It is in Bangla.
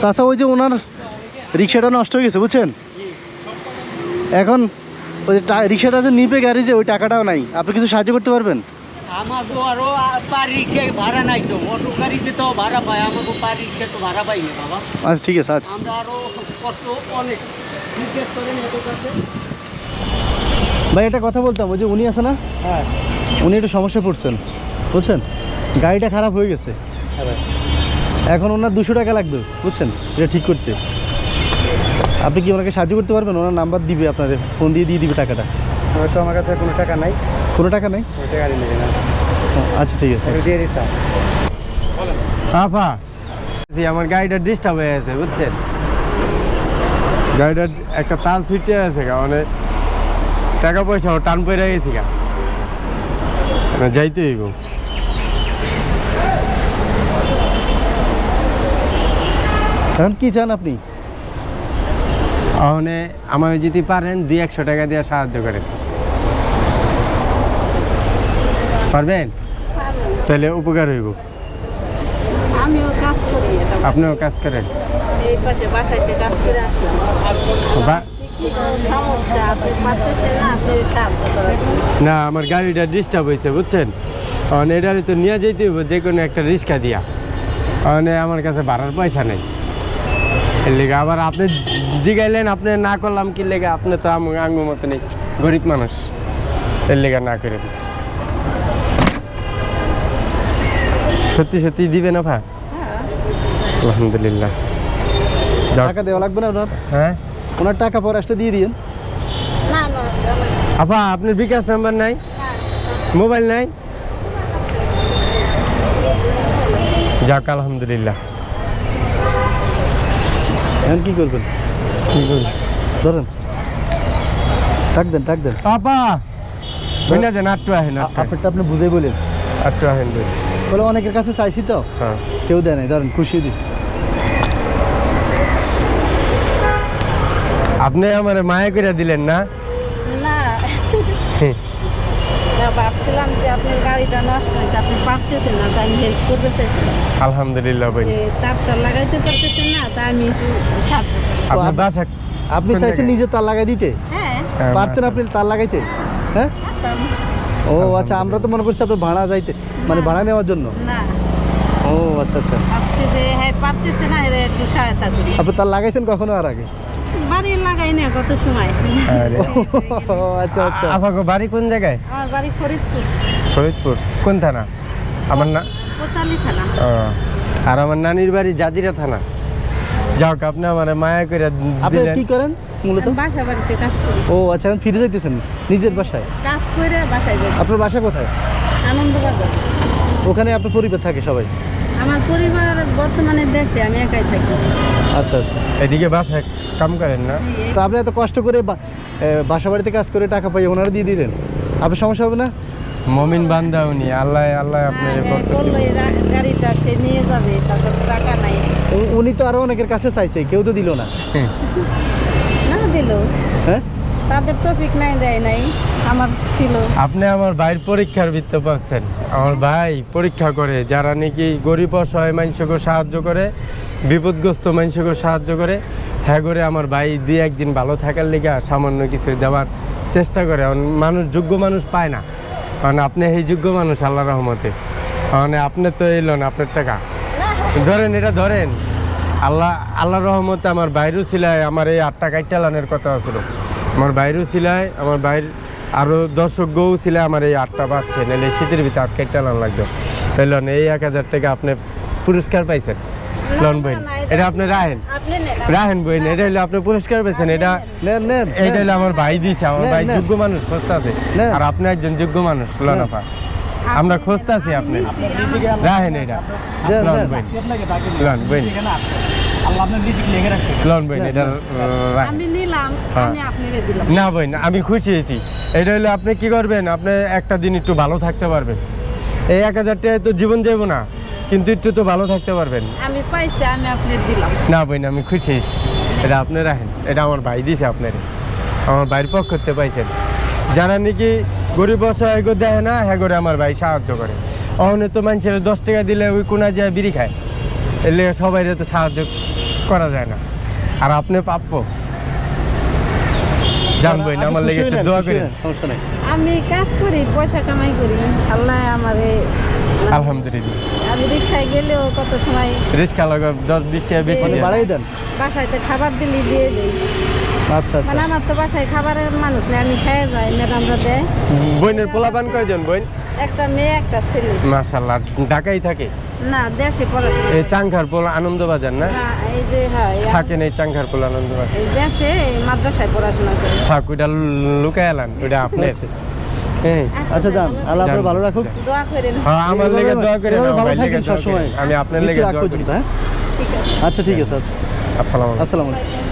চাচা ওই যে ওনার রিক্সাটা নষ্ট হয়ে গেছে বুঝছেন? এখন ওই যে রিক্সাটা যে নিবে গ্যারেজে ওই টাকাটাও নাই। আপনি কিছু সাহায্য করতে পারবেন? আমাকে আরও পার রিক্সায় ভাড়া নাই তো। অটো গাড়িতে তো ভাড়া পাই আমাকে পার রিক্সা তো ভাড়া পাই না বাবা। আচ্ছা ঠিক আছে আচ্ছা। আমরা আরও কষ্ট অনেক। জিজ্ঞেস করেন এত কাছে। ভাই একটা কথা বলতাম ওই যে উনি আছে না? হ্যাঁ। উনি একটু সমস্যা পড়ছেন বুঝছেন? গাড়িটা খারাপ হয়ে গেছে। এখন ওনার দুশো টাকা লাগবে বুঝছেন? এটা ঠিক করতে। আপনি কি ওনাকে সাহায্য করতে পারবেন? ওনার নাম্বার দিবে আপনার ফোন দিয়ে দিয়ে দিবে টাকাটা। হয়তো আমার কাছে কোনো টাকা নাই। কোনো টাকা নেই? আচ্ছা ঠিক আছে। দিয়ে দিতাম। আপা জি আমার গাড়িটা ডিস্টার্ব হয়ে আছে বুঝছেন? গাড়িটার একটা তার ছুটে আছে গা মানে টাকা পয়সা টান পড়ে গেছি গা। মানে যাইতে হইব। এখন কি চান আপনি? ওখানে আমার যদি পারেন দুই একশো টাকা দিয়ে সাহায্য করেন পারবেন? তাহলে উপকার হইব। আমিও কাজ করি আপনিও কাজ করেন। এই পাশে বাসাইতে কাজ করে আসলাম। বা কি সমস্যা? আপনি পারতেছেন না আমার গাড়িটা ডিস্টার্ব হয়েছে বুঝছেন? এটারে তো নিয়ে যেতে হইব যে কোনো একটা রিক্সা দিয়া। মানে আমার কাছে ভাড়ার পয়সা নেই। লেগে আবার আপনি জিগাইলেন আপনি না করলাম কি লেগে? আপনি তো আম- আঙ্গুর মতো নেই গরিব মানুষ। এর লেগে না করে দিছি। সত্যি সত্যি দিবে না ভাই? আলহামদুলিল্লাহ। টাকা দেওয়া লাগবে না ওনার? হ্যাঁ? ওনার টাকা পরে আসতে দিয়ে দিন না না। আপা আপনার বিকাশ নাম্বার নাই? মোবাইল নাই? যাক আলহামদুলিল্লাহ। এখন কি করবেন? কি করি ধরেন। টাক দেন টাক দেন। আপা বুঝনা যান আটটু আহেন আপনারটা আপনি বুঝে বলেন। আটটু আহেন দুই বলে অনেকের কাছে চাইছি তো। হ্যাঁ। কেউ দেয় নাই ধরেন খুশি দিন আপনি আমার মায়া করে দিলেন না? না। ভাবছিলাম যে আপনার গাড়িটা নষ্ট হয়েছে আপনি পারতেছেন না তাই আমি হেল্প করতে চাইছিলাম। আলহামদুলিল্লাহ ভাই। তারটা লাগাইতে পারতেছেন না তাই আমি একটু সাহায্য আপনার বাসা আপনি চাইছেন নিজে তার লাগাই দিতে? হ্যাঁ। হ্যাঁ, পারতেন আপনি তার লাগাইতে? হ্যাঁ? ও আচ্ছা আমরা তো মনে করছি আপনার ভাড়া যাইতে মানে ভাড়া নেওয়ার জন্য। না। ও আচ্ছা আচ্ছা। যে হ্যাঁ না এর একটু সহায়তা করি। আপনি তার লাগাইছেন কখনো আর আগে? বাড়ি লাগাই না কত সময়। আচ্ছা আচ্ছা। বাড়ি কোন জায়গায়? আমার বাড়ি ফরিদপুর। ফরিদপুর। কোন থানা? আমার না কোতালি থানা। আর আমার নানির বাড়ি জাজিরা থানা। যাক আপনি আমার মায়া করে আপনি কি করেন মূলত? বাসা বাড়িতে কাজ করি। ও আচ্ছা এখন ফিরে যাইতেছেন নিজের বাসায়? কাজ করে বাসায় যাই। আপনার বাসা কোথায়? আনন্দবাজার। ওখানে আপনার পরিবার থাকে সবাই? আমার পরিবার বর্তমানে দেশে আমি একাই থাকি। আচ্ছা আচ্ছা। এদিকে বাসায় কাম করেন না? তো আপনি এত কষ্ট করে বাসা বাড়িতে কাজ করে টাকা পাই ওনারা দিয়ে দিলেন। আপনার সমস্যা হবে না? মমিন বান্দা উনি। আল্লাহ আল্লাহ আপনার গাড়িটা সে নিয়ে যাবে তারপর টাকা নাই। উনি তো আরও অনেকের কাছে চাইছে কেউ তো দিল না। না দিল। হ্যাঁ? তাদের টপিক নাই, দেয় নাই, আমার ছিল। আপনি আমার ভাইয়ের পরীক্ষার বৃত্ত পাচ্ছেন আমার ভাই পরীক্ষা করে, যারা নাকি গরিব, অসহায় মানুষকে সাহায্য করে, বিপদগ্রস্ত মানুষকে সাহায্য করে হ্যাঁ করে আমার ভাই দুই একদিন ভালো থাকার লেগে সামান্য কিছু দেওয়ার চেষ্টা করে। মানুষ, যোগ্য মানুষ পায় না। কারণ আপনি এই যোগ্য মানুষ আল্লাহ রহমতে। মানে আপনি তো এই লোন, আপনার টাকা। ধরেন, এটা ধরেন, আল্লাহ আল্লাহ রহমতে আমার বাইরেও ছিলাই আমার এই আট টাকায় লোনের কথা ছিল। আমার বাইরেও ছিলাই আমার বাইর আরও দর্শক গৌ ছিল আমার এই আটটা পাচ্ছে নাহলে শীতের ভিতরে আট কাইট চালান লাগতো তাই লন এই এক হাজার টাকা আপনি পুরস্কার পাইছেন। লন বইন এটা আপনি রাহেন? রাহেন বইন এটা হলো আপনি পুরস্কার পেয়েছেন এটা এইটা হলো আমার ভাই দিয়েছে আমার ভাই যোগ্য মানুষ খুঁজতে আছে। আর আপনি একজন যোগ্য মানুষ লনাফা আমরা খুঁজতে আছি আপনি। রাহেন এটা। লন বইন লন বইন। হ্যাঁ। না বইন আমি খুশি হয়েছি। এটা হলো আপনি কি করবেন? আপনি একটা দিন একটু ভালো থাকতে পারবেন। এই এক হাজার টাকায় তো জীবন যাব না কিন্তু একটু তো ভালো থাকতে পারবেন। আমি পাইছি আমি আপনার দিলাম। না বইন আমি খুশি হয়েছি। এটা আপনি রাখেন এটা আমার ভাই দিয়েছে আপনার। আমার ভাইয়ের পক্ষ করতে পাইছেন। যারা নাকি গরিব অসহায় দেয় না হ্যাঁ করে আমার ভাই সাহায্য করে। অহনে তো মানুষের দশ টাকা দিলে ওই কোনা যায় বিড়ি খায়। এলে সবাই তো সাহায্য করা যায় না। আর আপনি প্রাপ্য জানবই না আমার লেগে একটু দোয়া করেন। সমস্যা নাই। আমি কাজ করি পয়সা কামাই করি আল্লাহ আমারে আলহামদুলিল্লাহ। আমি রিক্সায় গেলেও কত সময় রিস্কা লাগা দশ বিশ টাকা বেশি। মানে দেন। বাড়াই দেন। বাসায় খাবার দিলি দিয়ে দিই। আচ্ছা মানে আচ্ছা আমার তো বাসায় খাবারের মানুষ নেই আমি খেয়ে যাই ম্যাডামরা দেয়। বোনের পোলাপান কয়জন বোন একটা মেয়ে একটা ছেলে। মাশাল্লাহ ঢাকাই থাকে? না দেশে পড়াশোনা এই করে। চাংখার পোলা আনন্দ না? না, এই যে হ্যাঁ থাকেন এই চাংখার পোলা আনন্দ এই দেশে মাদ্রাসায় পড়াশোনা করে। থাক ওইটা লুকায় এলান ওইটা আপনার। হ্যাঁ আচ্ছা যান আল্লাহ আপনার ভালো রাখুক। দোয়া করেন। হ্যাঁ আমার লেগে দোয়া ভালো থাকেন আমি আপনার লেগে আগ দোয়া করি। হ্যাঁ? ঠিক আছে। আচ্ছা ঠিক আছে আচ্ছা। আসসালামু আলাইকুম। আসসালামু আলাইকুম।